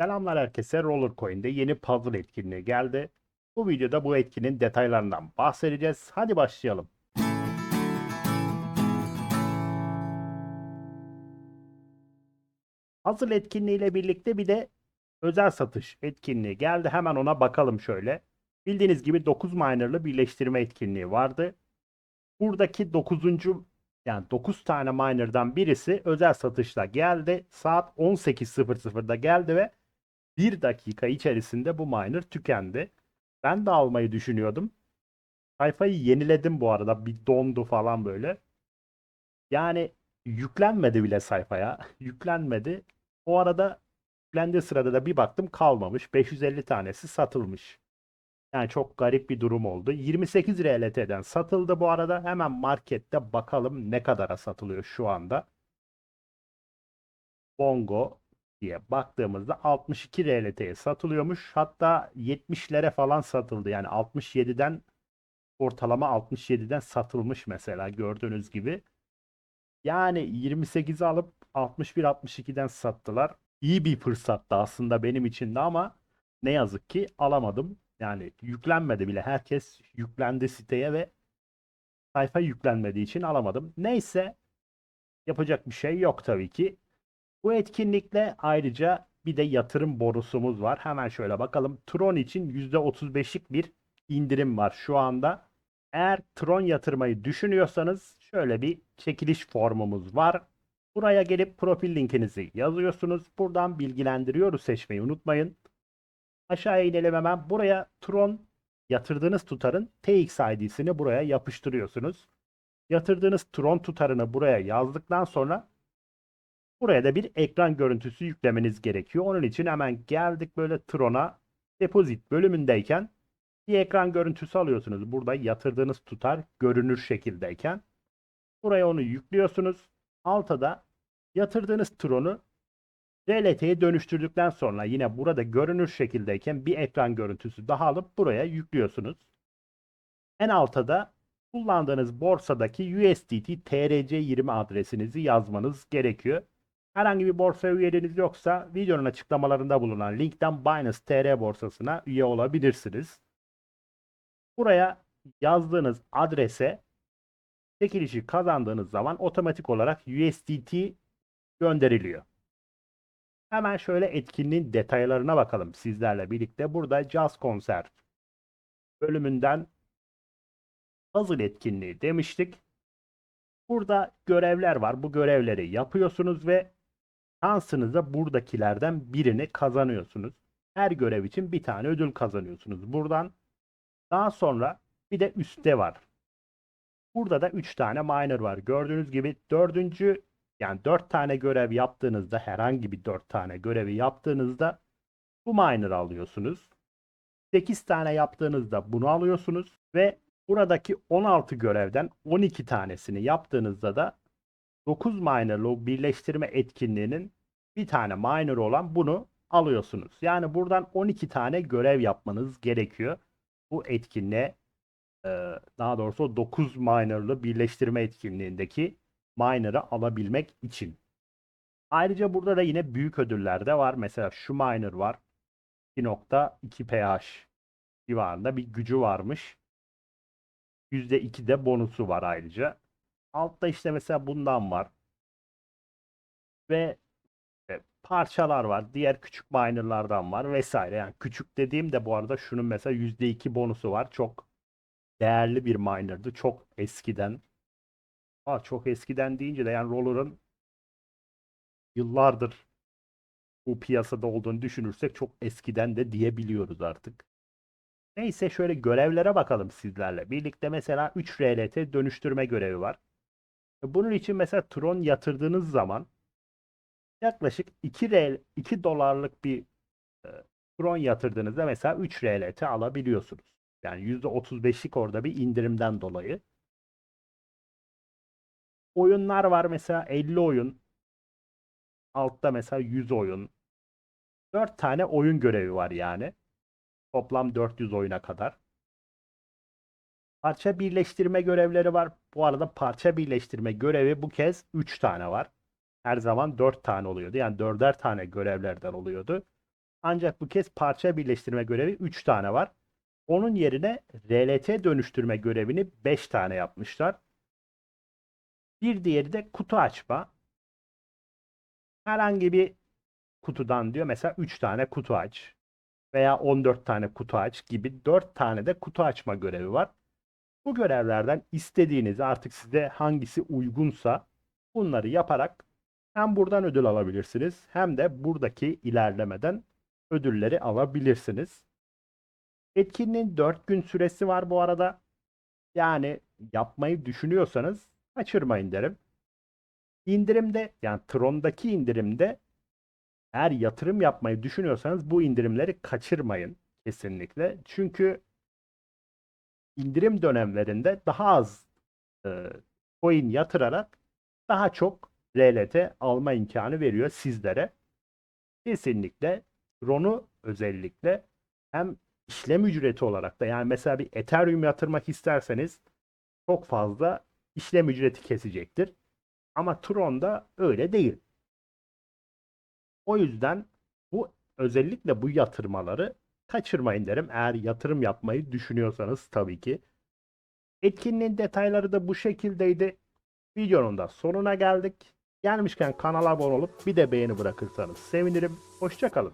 Selamlar herkese. Rollercoin'de yeni puzzle etkinliği geldi. Bu videoda bu etkinin detaylarından bahsedeceğiz. Hadi başlayalım. Puzzle etkinliğiyle birlikte bir de özel satış etkinliği geldi. Hemen ona bakalım şöyle. Bildiğiniz gibi 9 miner'lı birleştirme etkinliği vardı. Buradaki 9. yani 9 tane miner'dan birisi özel satışla geldi. Saat 18.00'da geldi ve 1 dakika içerisinde bu miner tükendi. Ben de almayı düşünüyordum. Sayfayı yeniledim bu arada. Bir dondu falan böyle. Yani yüklenmedi bile sayfaya. Yüklenmedi. O arada yüklendiği sırada da bir baktım kalmamış. 550 tanesi satılmış. Yani çok garip bir durum oldu. 28 RLT'den satıldı bu arada. Hemen markette bakalım ne kadara satılıyor şu anda. Bongo diye baktığımızda 62 RLT'ye satılıyormuş. Hatta 70'lere falan satıldı. Yani 67'den ortalama 67'den satılmış mesela gördüğünüz gibi. Yani 28'i alıp 61-62'den sattılar. İyi bir fırsattı aslında benim için de ama ne yazık ki alamadım. Yani yüklenmedi bile. Herkes yüklendi siteye ve sayfa yüklenmediği için alamadım. Neyse yapacak bir şey yok tabii ki. Bu etkinlikle ayrıca bir de yatırım borusumuz var. Hemen şöyle bakalım. Tron için %35'lik bir indirim var şu anda. Eğer Tron yatırmayı düşünüyorsanız şöyle bir çekiliş formumuz var. Buraya gelip profil linkinizi yazıyorsunuz. Buradan bilgilendiriyoruz seçmeyi unutmayın. Aşağıya inelim hemen. Buraya Tron yatırdığınız tutarın TX ID'sini buraya yapıştırıyorsunuz. Yatırdığınız Tron tutarını buraya yazdıktan sonra buraya da bir ekran görüntüsü yüklemeniz gerekiyor. Onun için hemen geldik böyle Tron'a depozit bölümündeyken bir ekran görüntüsü alıyorsunuz. Burada yatırdığınız tutar görünür şekildeyken. Buraya onu yüklüyorsunuz. Alta da yatırdığınız Tron'u RLT'ye dönüştürdükten sonra yine burada görünür şekildeyken bir ekran görüntüsü daha alıp buraya yüklüyorsunuz. En alta da kullandığınız borsadaki USDT TRC20 adresinizi yazmanız gerekiyor. Herhangi bir borsa üyeliğiniz yoksa videonun açıklamalarında bulunan linkten Binance TR borsasına üye olabilirsiniz. Buraya yazdığınız adrese çekilişi kazandığınız zaman otomatik olarak USDT gönderiliyor. Hemen şöyle etkinliğin detaylarına bakalım sizlerle birlikte. Burada Jazz Konser bölümünden puzzle etkinliği demiştik. Burada görevler var. Bu görevleri yapıyorsunuz ve şansınıza buradakilerden birini kazanıyorsunuz. Her görev için bir tane ödül kazanıyorsunuz buradan. Daha sonra bir de üstte var. Burada da 3 tane miner var. Gördüğünüz gibi dördüncü yani 4 tane görev yaptığınızda herhangi bir 4 tane görevi yaptığınızda bu miner alıyorsunuz. 8 tane yaptığınızda bunu alıyorsunuz ve buradaki 16 görevden 12 tanesini yaptığınızda da 9 miner'lı birleştirme etkinliğinin bir tane miner olan bunu alıyorsunuz. Yani buradan 12 tane görev yapmanız gerekiyor. Bu etkinliğe e, daha doğrusu 9 miner'lı birleştirme etkinliğindeki miner'ı alabilmek için. Ayrıca burada da yine büyük ödüller de var. Mesela şu miner var. 2.2 pH civarında bir gücü varmış. %2 de bonusu var ayrıca. Altta işte mesela bundan var. Ve e, parçalar var. Diğer küçük minerlardan var vesaire. Yani küçük dediğim de bu arada şunun mesela %2 bonusu var. Çok değerli bir miner'dı. Çok eskiden. Aa, çok eskiden deyince de yani Roller'ın yıllardır bu piyasada olduğunu düşünürsek çok eskiden de diyebiliyoruz artık. Neyse şöyle görevlere bakalım sizlerle. Birlikte mesela 3 RLT dönüştürme görevi var. Bunun için mesela Tron yatırdığınız zaman yaklaşık 2 RL, 2 dolarlık bir e, Tron yatırdığınızda mesela 3 RLT alabiliyorsunuz. Yani %35'lik orada bir indirimden dolayı. Oyunlar var mesela 50 oyun. Altta mesela 100 oyun. 4 tane oyun görevi var yani. Toplam 400 oyuna kadar. Parça birleştirme görevleri var. Bu arada parça birleştirme görevi bu kez 3 tane var. Her zaman 4 tane oluyordu. Yani 4'er tane görevlerden oluyordu. Ancak bu kez parça birleştirme görevi 3 tane var. Onun yerine RLT dönüştürme görevini 5 tane yapmışlar. Bir diğeri de kutu açma. Herhangi bir kutudan diyor mesela 3 tane kutu aç veya 14 tane kutu aç gibi 4 tane de kutu açma görevi var. Bu görevlerden istediğiniz artık size hangisi uygunsa bunları yaparak hem buradan ödül alabilirsiniz hem de buradaki ilerlemeden ödülleri alabilirsiniz. Etkinliğin 4 gün süresi var bu arada. Yani yapmayı düşünüyorsanız kaçırmayın derim. İndirimde yani Tron'daki indirimde eğer yatırım yapmayı düşünüyorsanız bu indirimleri kaçırmayın kesinlikle. Çünkü indirim dönemlerinde daha az e, coin yatırarak daha çok RLT alma imkanı veriyor sizlere. Kesinlikle Tron'u özellikle hem işlem ücreti olarak da yani mesela bir Ethereum yatırmak isterseniz çok fazla işlem ücreti kesecektir. Ama Tron'da öyle değil. O yüzden bu özellikle bu yatırmaları kaçırmayın derim. Eğer yatırım yapmayı düşünüyorsanız tabii ki. Etkinliğin detayları da bu şekildeydi. Videonun da sonuna geldik. Gelmişken kanala abone olup bir de beğeni bırakırsanız sevinirim. Hoşçakalın.